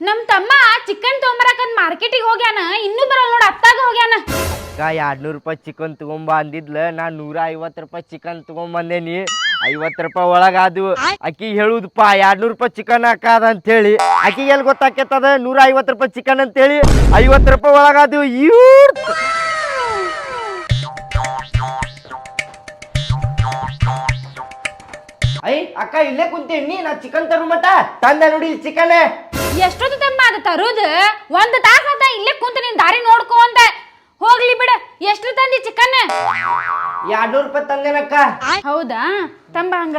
ನಮ್ ತಮ್ಮ ಚಿಕನ್ ತೊಗೊಂಬರಕಂದ್ ಮಾರ್ಕೆಟಿಗೆ ಹೋಗ್ಯಾನ, ಇನ್ನೂ ಬರಲ್ಲ ನೋಡ ಅತ್ತಾಗ ಹೋಗ್ಯಾನ. ಅಕ್ಕ ಎರಡ್ನೂರು ರೂಪಾಯಿ ಚಿಕನ್ ತಗೊಂಬ ಅಂದಿದ್ಲ ನಾ ನೂರ ಐವತ್ತು ರೂಪಾಯಿ ಚಿಕನ್ ತಗೊಂಬಂದೇನಿ, ಐವತ್ತು ರೂಪಾಯಿ ಒಳಗಾದು ಅಕ್ಕಿ ಹೇಳುದಪ್ಪ ಎರಡ್ನೂರು ರೂಪಾಯಿ ಚಿಕನ್ ಹಾಕದ ಅಂತೇಳಿ ಅಕ್ಕಿ ಎಲ್ಲಿ ಗೊತ್ತಾಕೇತದ ನೂರ ಐವತ್ತು ರೂಪಾಯಿ ಚಿಕನ್ ಅಂತೇಳಿ ಐವತ್ತು ರೂಪಾಯಿ ಒಳಗಾದು ಇವ್ರ್ ಅಕ್ಕ ಇಲ್ಲೇ ಕುಂತೀನಿ ನಾ ಚಿಕನ್ ತರು ಮಟ ತಂದೆ ನೋಡಿ ಚಿಕನ್ ಎಷ್ಟೊತ್ತು ತಮ್ಮ ಅದು ತರುದು? ಒಂದ್ ತಾಸ ಆತ ಇಲ್ಲೇ ಕುಂತ ನಿನ್ ದಾರಿ ನೋಡ್ಕೊ ಅಂತ ಹೋಗ್ಲಿ ಬಿಡ ಎಷ್ಟು ತಂದಿ ಚಿಕನ್? ಎರಡ್ನೂರು ರೂಪಾಯಿ ತಂದೇನಕ್ಕ? ಹೌದಾ? ತಂಬ ಹಂಗ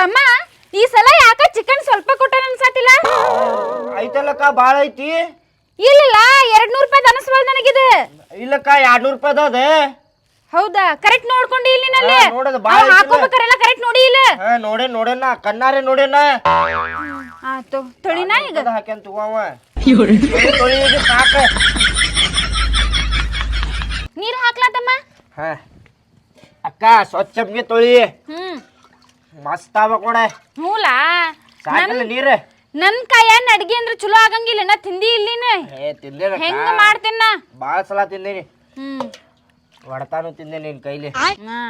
ತಮ್ಮ ಈ ಸಲ ಯಾಕ ಚಿಕನ್ ಸ್ವಲ್ಪ ಕೊಟ್ಟಾನ ಅನ್ಸತಿಲ್ಲ ಐತಲ್ಲಕ್ಕ ಭಾಳ ಐತಿ. ಇಲ್ಲ ಎರಡ್ ನೂರು ರೂಪಾಯಿ ಅನಿಸ್ಬಾರ್ದು ನನಗಿದು. ಇಲ್ಲಕ್ಕ ಎರಡ್ನೂರು ರೂಪಾಯಿ ಅದ ಹೌದಾ? ಕರೆಕ್ಟ್ ನೋಡ್ಕೊಂಡಿ ಇಲ್ಲಿ ನಲ್ಲಿ ಹಾ, ನೋಡೋದು ಬಾಳ್ ಐತಿಲ್ಲ. ಹಾಕೋಬೇಕಾರೆಲ್ಲ ಕರೆಕ್ಟ್ ನೋಡಿ ಇಲ್ಲ. ಹಾ ನೋಡೇ ನೋಡೇನ ಕಣ್ಣಾರೆ ನೋಡೇನ ಆತು ತೊಳಿನಾ ಈಗ? ಹಾಕ್ಯಾನ್ ತಗೋ ಅವ. ತೊಳಿ, ತೊಳಿ ಈಗ ಸಾಕ. ನೀರ್ ಹಾಕ್ಲಾ ತಮ್ಮ ಹಾ. ಅಕ್ಕ ಸ್ವಚ್ಛಮ್ಗೆ ತೊಳಿ. ಹ್ಮ್. ಮಸ್ತ್ ಆವ ಕೊಡ. ಮೂಲ? ಸಾಕಿಲ್ಲ ನೀರು. ನನ್ ಕೈಯನ್ ಅಡ್ಗೆ ಅಂದ್ರೆ ಚಲೋ ಆಗಂಗಿಲ್ಲ ನಾ ತಿಂದಿ ಇಲ್ಲಿನ. ಏ ಮಾಡ್ತೀನಿ ಹೆಂಗ ಮಾಡ್ತೇನ ಭಾಳ ಸಲ ತಿಂದೇನಿ. ಹ್ಮ್. ಹೊಡ್ತಾನು ತಿಂದೆ ನಿನ್ ಕೈಲಿ. ಹಾ.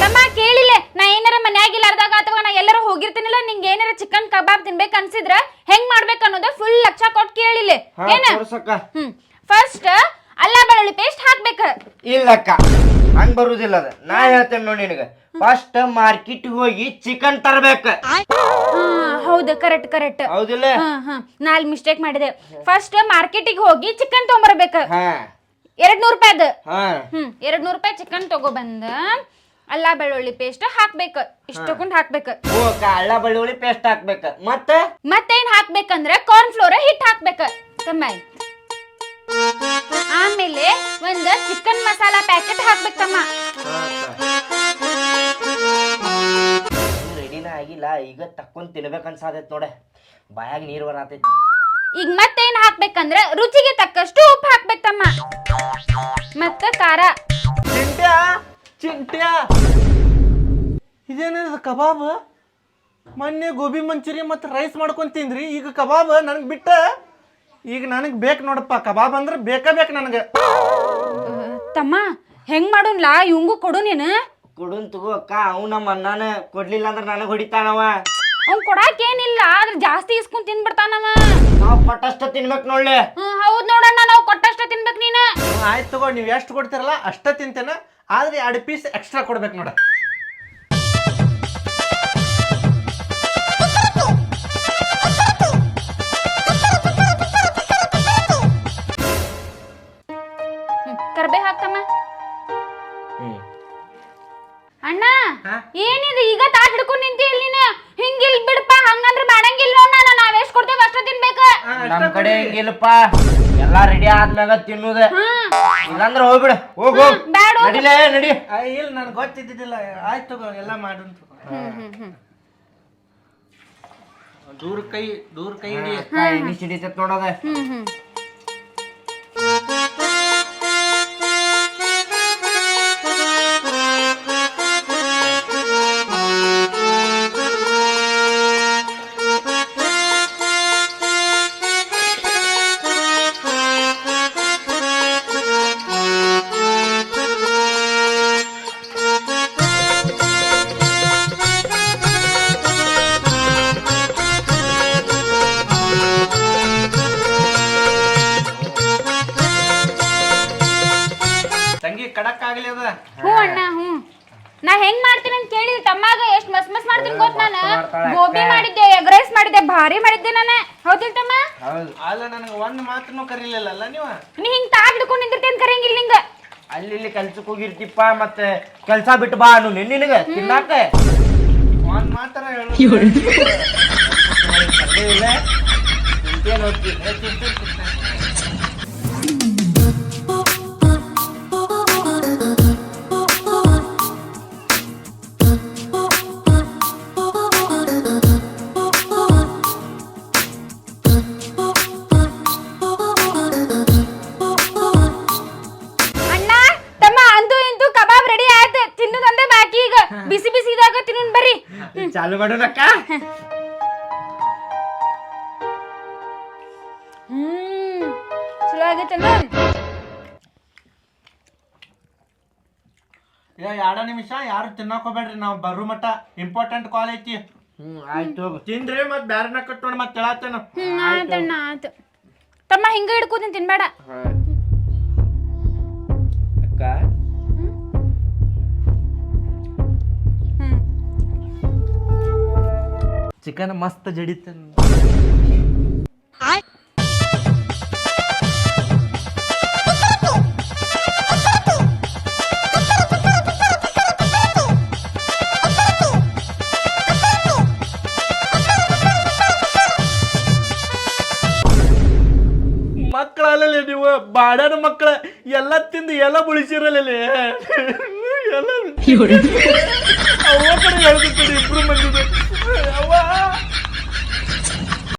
ತಮ್ಮ ಕೇಳಿಲ್ಲ ನಾ ಏನಾರ ಮನ್ಯಾಗ ಇಲ್ಲಾರ್ದಾಗ ಅಥವಾ ನಾ ಎಲ್ಲಾರ ಹೋಗಿರ್ತೀನಿಲ್ಲ ನಿಂಗೆ ಏನಾರ ಚಿಕನ್ ಕಬಾಬ್ ತಿನ್ಬೇಕು ಅನ್ಸಿದ್ರ ಹೆಂಗ್ ಮಾಡ್ಬೇಕು ಅನ್ನೋದ ಫುಲ್ ಲಕ್ಷ ಕೊಟ್ಟು ಕೇಳಿಲ್ಲ ಏನ? ತೋರ್ಸಕ್ಕ. ಹ್ಮ್. ಫಸ್ಟ್ ಅಲ್ಲ ಬೆಳ್ಳುಳ್ಳಿ ಪೇಸ್ಟ್ ಹಾಕ್ಬೇಕ. ಇಲ್ಲಕ್ಕ ಹಂಗ್ ಬರುದಿಲ್ಲ ಅದ. ನಾ ಹೇಳ್ತೇನೆ ನೋಡಿ ನಿನಗ. ಫಸ್ಟ್ ಮಾರ್ಕೆಟ್ ಹೋಗಿ ಚಿಕನ್ ತರ್ಬೇಕ. ಹೌದು ಕರೆಕ್ಟ್ ಕರೆಕ್ಟ್ ಹೌದಿಲ್ಲ? ಹಾ ಹಾ. ನಾ ಅಲ್ಲಿ ಮಿಸ್ಟೇಕ್ ಮಾಡಿದೆ. ಫಸ್ಟ್ ಮಾರ್ಕೆಟಿಗೆ ಹೋಗಿ ಚಿಕನ್ ತಗೊಂಬರ್ಬೇಕ. ಹಾ. ಎರಡ್ ನೂರ್ ರೂಪಾಯಿ ಹಾ. ಹ್ಮ್ ಎರಡ್ ನೂರ್ ರೂಪಾಯಿ ಚಿಕನ್ ತಗೊಬಂದ ಅಲ್ಲ ಬೆಳ್ಳುಳ್ಳಿ ಪೇಸ್ಟ್ ಹಾಕ್ಬೇಕ. ಇಷ್ಟ ತಗೊಂಡ್ ಹಾಕ್ಬೇಕ. ಅಲ್ಲ ಬೆಳ್ಳುಳ್ಳಿ ಪೇಸ್ಟ್ ಹಾಕ್ಬೇಕ. ಮತ್ತ? ಮತ್ತೇನ್ ಹಾಕ್ಬೇಕಂದ್ರೆ ಕಾರ್ನ್ ಫ್ಲೋರ್ ಹಿಟ್ ಹಾಕ್ಬೇಕ. ತಮ್ಮ ಆಮೇಲೆ ಒಂದ್ ಚಿಕನ್ ಮಸಾಲಾ ಪ್ಯಾಕೆಟ್ ಹಾಕ್ಬೇಕು ಆಗಿಲ್ಲ ಈಗ ತಕ್ಕೊಂಡ್ ತಿನ್ಬೇಕನ್ಸಾದೈತ್ ನೋಡ. ಬಾಯಾಗ ನೀರ್ ಬರತೈತಿ ಈಗ ಮತ್ತೇನ್ ಹಾಕ್ಬೇಕಂದ್ರೆ ರುಚಿಗೆ ತಕ್ಕಷ್ಟು ಉಪ್ಪು ಹಾಕ್ಬೇಕು ತಮ್ಮ. ಮತ್ತ ಖಾರ. ಚಿಂಟ್ಯಾ ಚಿಂಟ್ಯಾ. ಇದೇನಿದು ಕಬಾಬ್? ಮೊನ್ನೆ ಗೋಬಿ ಮಂಚೂರಿ ಮತ್ತು ರೈಸ್ ಮಾಡ್ಕೊಂಡ್ ತಿಂದ್ರಿ ಈಗ ಕಬಾಬ್ ನನಗೆ ಬಿಟ್ಟ. ಈಗ ನನಗೆ ಬೇಕು ನೋಡಪ್ಪ ಕಬಾಬ್ ಅಂದ್ರೆ ಬೇಕೇ ಬೇಕು ನನಗೆ. ತಮ್ಮ ಹೆಂಗ್ ಮಾಡೋನ್ಲಾ? ಇವಂಗೂ ಕೊಡು ನೀನು ಕೊಡುನ್ ತಗೋ ಅಕ್ಕ ಅವ್ ನಮ್ಮ ಅಣ್ಣನ ಕೊಡ್ಲಿಲ್ಲ ಅಂದ್ರೆ ನನಗೆ ಹೊಡಿತಾನವ. ಅವ್ನ್ ಕೊಡಾಕ್ ಏನಿಲ್ಲ ಆದ್ರೆ ಜಾಸ್ತಿ ಇಸ್ಕೊಂಡ್ ತಿನ್ಬಿಡ್ತಾನವ. ನಾವ್ ಕೊಟ್ಟಷ್ಟ ತಿನ್ಬೇಕ್ ನೋಡ್ಲಿ. ಹ್ಮ್ ಹೌದ್ ನೋಡಣ್ಣ ನಾವು ಕೊಟ್ಟಷ್ಟ ತಿನ್ಬೇಕು ನೀನು. ಆಯ್ತು ತಗೋ ನೀವು ಎಷ್ಟು ಕೊಡ್ತೀರಲ್ಲ ಅಷ್ಟ ತಿಂತೇನೆ. ಆದ್ರೆ ಎರಡು ಪೀಸ್ ಎಕ್ಸ್ಟ್ರಾ ಕೊಡ್ಬೇಕು ನೋಡ. ಕರ್ಬೇ ಹಾಕ್ತಮ್ಮ. ಹ್ಮ್. ಅಣ್ಣ ಹಾ? ಏನಿದು? ಈಗ ತಾಟ್ ಹಿಡ್ಕೊಂಡ್ ನಿಂತಿ ಇಲ್ಲಿ ನೀನು? ಹಿಂಗಿಲ್ ಬಿಡಪ್ಪ ಹಂಗಂದ್ರೆ ಮಾಡಂಗಿಲ್ಲ ನೋಡ ನಾವ್ ಎಷ್ಟ್ ಕೊಡ್ತೇವೆ ಅಷ್ಟ ತಿನ್ಬೇಕ. ನಮ್ ಕಡೆ ಹಿಂಗಿಲ್ಲಪ್ಪ. ಎಲ್ಲಾ ರೆಡಿ ಆದ್ಮ್ಯಾಗ ತಿನ್ನುದ. ಇಲ್ಲಾಂದ್ರ ಹೋಗ್ಬಿಡ. ಹೋಗ್ ಹೋಗ್. ಬ್ಯಾಡ ಹೋಗು. ನಡಿಲೇ ನಡಿ. ಇಲ್ಲ ನನಗೆ ಗೊತ್ತಿದ್ದಿದ್ದಿಲ್ಲ. ಆಯ್ತು ತಗೋ ಎಲ್ಲ ಮಾಡೋಣ ಹ್ಮ್ ಹ್ಮ್ ದೂರ ಕೈ ದೂರ ಕೈ ಹಿಡಿ. ಎಣ್ಣಿ ಸಿಡಿತೈತ್ ನೋಡದ ಹ್ಮ್ ಹ್ಮ್. ಆಗ್ಲಿ ಅದ. ಹ್ಞೂ ಅಣ್ಣ ಹ್ಞೂ. ನಾ ಹೆಂಗ್ ಮಾಡ್ತೀನಿ ಅಂತ ಕೇಳಿ ತಮ್ಮಾಗ ಎಷ್ಟ್ ಮಸ್ ಮಸ್ ಮಾಡ್ತೀನಿ ಗೊತ್ತ ನಾನು? ಗೋಬಿ ಮಾಡಿದ್ದೆ ಎಗ್ ರೈಸ್ ಮಾಡಿದ್ದೆ ಭಾರಿ ಮಾಡಿದ್ದೆ ನಾನು. ಹೌದಿಲ್ ತಮ್ಮ? ಹೌದು. ಅಲ್ಲ ನನಗೆ ಒಂದು ಮಾತನ್ನು ಕರೀಲಿಲ್ಲಲ್ಲ ನೀವು? ನೀ ಹಿಂಗ್ ತಾಟ್ ಹಿಡ್ಕೊಂಡ್ ನಿಂದಿರ್ತೇನ್ ಕರೆಯಂಗಿಲ್ಲ ನಿಂಗ. ಅಲ್ಲಿ ಇಲ್ಲಿ ಕೆಲ್ಸಕ್ಕೆ ಹೋಗಿರ್ತಿಪ್ಪ ಮತ್ತೆ ಕೆಲ್ಸ ಬಿಟ್ಟು ಬಾ ಅನ್ನು ನಿನಗ ತಿನ್ನಾಕ. ಒಂದು ಮಾತರ ಹೇಳು. ಇಲ್ಲ. ತಿಂತೇನ್ ಹೋಗ್ತಿ ಚಾಲು ಮಾಡೋಣಕ್ಕ. ಹ್ಮ್ ಚಲೋ ಎರಡ ನಿಮಿಷ ಯಾರು ತಿನ್ನಕೋಬೇಡ್ರಿ ಹೋಗ್ಬೇಡ್ರಿ ನಾವು ಬರ್ರು ಮಟ್ಟ ಇಂಪಾರ್ಟೆಂಟ್ ಕಾಲ್ ಐತಿ. ಹ್ಮ್ ಆಯ್ತು ತಿಂದ್ರಿ ಮತ್ ಬ್ಯಾರನ ಕಟ್ಟೋಣ ಮತ್ತೆ ಹೇಳತ್ತೇನ ಹ್ಮ್ ಆಯ್ತಣ್ಣ ಆತು ತಮ್ಮ ಹಿಂಗ ಹಿಡ್ಕೋತೀನಿ ತಿನ್ಬೇಡ. ಚಿಕನ್ ಮಸ್ತ್ ಜಡಿತೇನೆ. ಮಕ್ಕಳಲ್ಲೇ ನೀವು ಬಾಡನ ಮಕ್ಕಳ ಎಲ್ಲ ತಿಂದು ಎಲ್ಲ ಬುಳಿಸಿರಲ್ಲ ಎಲ್ಲ ಇಬ್ರು ಕಡೆ ಹೇಳ್ಬಿಟ್ಟು ಇಬ್ರು Awa!